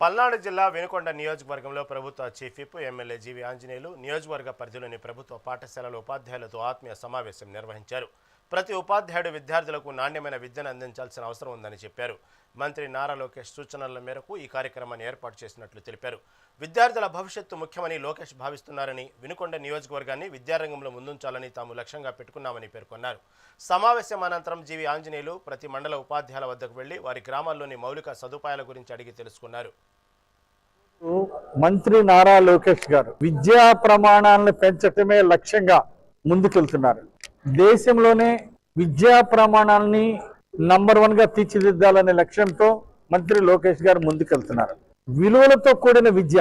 పల్నాడు జిల్లా వెనుకొండ నియోజకవర్గంలో ప్రభుత్వ chief whip MLA GV Anjaneyulu నియోజకవర్గ పరిధిలోని ప్రభుత్వ పాఠశాలల ఉపాధ్యాయులతో ఆత్మీయ సమావేశం నిర్వహించారు. ప్రతి ఉపాధ్యాయుడు విద్యార్థులకు నాణ్యమైన విద్యను అందించాల్సిన అవసరం ఉందని చెప్పారు. మంత్రి నారా లోకేష్ సూచనల మేరకు ఈ కార్యక్రమాన్ని ఏర్పాటు చేసినట్లు తెలిపారు. విద్యార్థుల భవిష్యత్తు ముఖ్యమని లోకేష్ భావిస్తున్నారని వినుకొండ నియోజకవర్గాన్ని విద్యారంగంలో ముందుంచాలని తాము లక్ష్యంగా పెట్టుకున్నామని పేర్కొన్నారు. సమావేశం అనంతరం జీవి ఆంజనేయులు ప్రతి మండల ఉపాధ్యాయుల వద్దకు వెళ్ళి వారి గ్రామాల్లోని మౌలిక సదుపాయాల గురించి అడిగి తెలుసుకున్నారు. మంత్రి నారా లోకేష్ గారు విద్యా ప్రమాణాలను పెంచటమే లక్ష్యంగా ముందుకెళ్తున్నారు. దేశంలోనే విద్యా ప్రమాణాలని నంబర్ వన్గా తీర్చిదిద్దాలనే లక్ష్యంతో మంత్రి లోకేష్ గారు ముందుకెళ్తున్నారు. విలువలతో కూడిన విద్య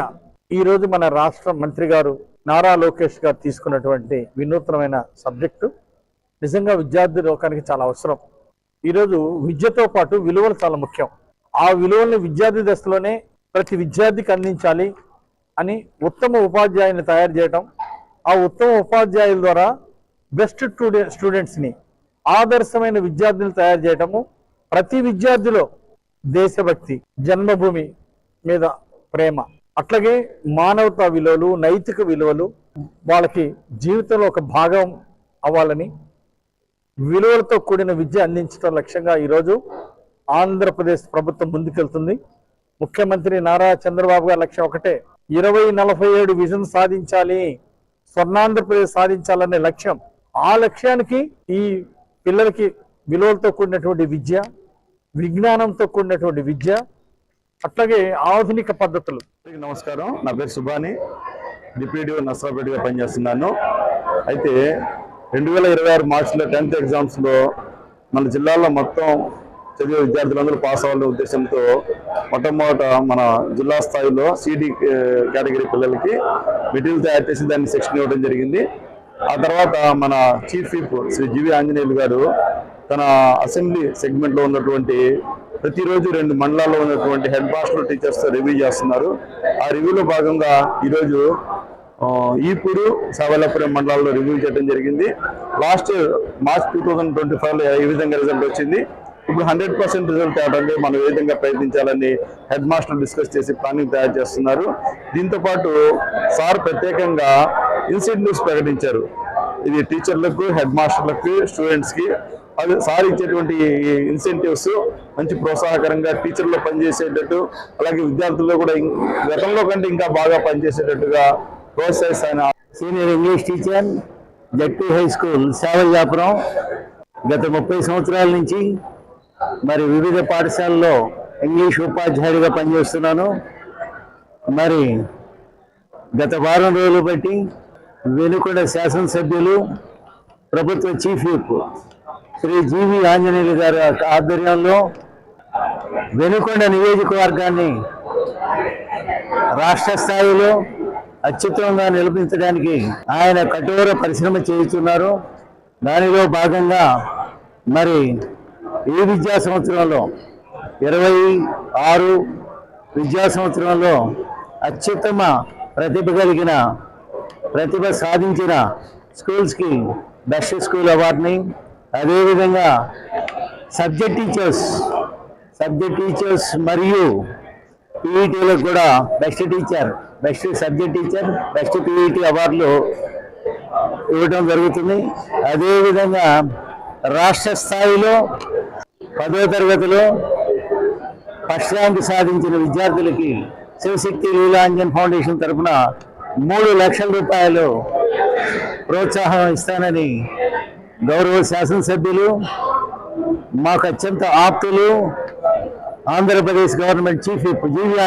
ఈరోజు మన రాష్ట్ర మంత్రి గారు నారా లోకేష్ గారు తీసుకున్నటువంటి వినూత్నమైన సబ్జెక్టు. నిజంగా విద్యార్థి లోకానికి చాలా అవసరం. ఈరోజు విద్యతో పాటు విలువలు చాలా ముఖ్యం. ఆ విలువల్ని విద్యార్థి దశలోనే ప్రతి విద్యార్థికి అందించాలి అని ఉత్తమ ఉపాధ్యాయుని తయారు చేయటం ఆ ఉత్తమ ఉపాధ్యాయుల ద్వారా బెస్ట్ స్టూడె స్టూడెంట్స్ని ఆదర్శమైన విద్యార్థులు తయారు చేయటము ప్రతి విద్యార్థిలో దేశభక్తి జన్మభూమి మీద ప్రేమ అట్లాగే మానవతా విలువలు నైతిక విలువలు వాళ్ళకి జీవితంలో ఒక భాగం అవ్వాలని విలువలతో కూడిన విద్య అందించడం లక్ష్యంగా ఈరోజు ఆంధ్రప్రదేశ్ ప్రభుత్వం ముందుకెళ్తుంది. ముఖ్యమంత్రి నారా చంద్రబాబు గారి లక్ష్యం ఒకటే ఇరవై నలభై ఏడు విజన్ సాధించాలి స్వర్ణాంధ్రప్రదేశ్ సాధించాలనే లక్ష్యం ఆ లక్ష్యానికి ఈ పిల్లలకి విలువలతో కూడినటువంటి విద్య విజ్ఞానంతో కూడినటువంటి విద్య అట్లాగే ఆధునిక పద్ధతులు. నమస్కారం. నా పేరు సుబాని డిప్యూటీ నర్సరాపేటగా పనిచేస్తున్నాను. అయితే రెండు వేల ఇరవై ఆరు మార్చిలో టెన్త్ ఎగ్జామ్స్లో మన జిల్లాలో మొత్తం చదివే విద్యార్థులందరూ పాస్ అవ్వాలనే ఉద్దేశంతో మొట్టమొదట మన జిల్లా స్థాయిలో సిడి కేటగిరీ పిల్లలకి మెటీరియల్ తయారు చేసి దాన్ని సెక్షన్ ఇవ్వడం జరిగింది. ఆ తర్వాత మన చీఫ్ విప్ శ్రీ జీవి ఆంజనేయులు గారు తన అసెంబ్లీ సెగ్మెంట్లో ఉన్నటువంటి ప్రతిరోజు రెండు మండలాల్లో ఉన్నటువంటి హెడ్ మాస్టర్ టీచర్స్ రివ్యూ చేస్తున్నారు. ఆ రివ్యూలో భాగంగా ఈరోజు ఈపూరు సావల్లపురం మండలాల్లో రివ్యూ చేయడం జరిగింది. Last March two thousand twenty ఫైవ్లో ఏ విధంగా రిజల్ట్ వచ్చింది? ఇప్పుడు హండ్రెడ్ పర్సెంట్ రిజల్ట్ తేవడానికి మనం ఏ విధంగా ప్రయత్నించాలని హెడ్ మాస్టర్ డిస్కస్ చేసి ప్లానింగ్ తయారు చేస్తున్నారు. దీంతో పాటు సార్ ప్రత్యేకంగా ఇన్సెంటివ్స్ ప్రకటించారు. ఇది టీచర్లకు హెడ్ మాస్టర్లకు స్టూడెంట్స్కి అది సార్ ఇచ్చేటువంటి ఇన్సెంటివ్స్ మంచి ప్రోత్సాహకరంగా టీచర్లో పనిచేసేటట్టు అలాగే విద్యార్థుల్లో కూడా గతంలో కంటే ఇంకా బాగా పనిచేసేటట్టుగా ప్రోత్సహిస్తాను senior English teacher ZP high school Sevalyapuram గత ముప్పై సంవత్సరాల నుంచి మరి వివిధ పాఠశాలల్లో ఇంగ్లీష్ ఉపాధ్యాయుడిగా పనిచేస్తున్నాను. మరి గత వారం రోజులు బట్టి వెనుకొండ శాసనసభ్యులు ప్రభుత్వ chief whip Shri GV Anjaneyulu గారి ఆధ్వర్యంలో వెనుకొండ నియోజకవర్గాన్ని రాష్ట్ర స్థాయిలో అత్యుత్తమంగా నిలిపించడానికి ఆయన కఠోర పరిశ్రమ చేస్తున్నారు దానిలో భాగంగా మరి ఈ విద్యా సంవత్సరంలో ఇరవై ఆరు విద్యా సంవత్సరంలో అత్యుత్తమ ప్రతిభ కలిగిన ప్రతిభ సాధించిన స్కూల్స్కి బెస్ట్ స్కూల్ అవార్డుని అదేవిధంగా సబ్జెక్ట్ టీచర్స్ సబ్జెక్ట్ టీచర్స్ మరియు పీఈటీలో కూడా best teacher best subject teacher best PET అవార్డులు ఇవ్వడం జరుగుతుంది. అదేవిధంగా రాష్ట్ర స్థాయిలో పదో తరగతిలో ఫస్ట్ ర్యాంక్ సాధించిన విద్యార్థులకి శివశక్తి లీలాంజన్ ఫౌండేషన్ తరఫున మూడు లక్షల రూపాయలు ప్రోత్సాహం ఇస్తానని గౌరవ శాసనసభ్యులు మాకు అత్యంత ఆప్తులు ఆంధ్రప్రదేశ్ గవర్నమెంట్ చీఫ్ జీవీ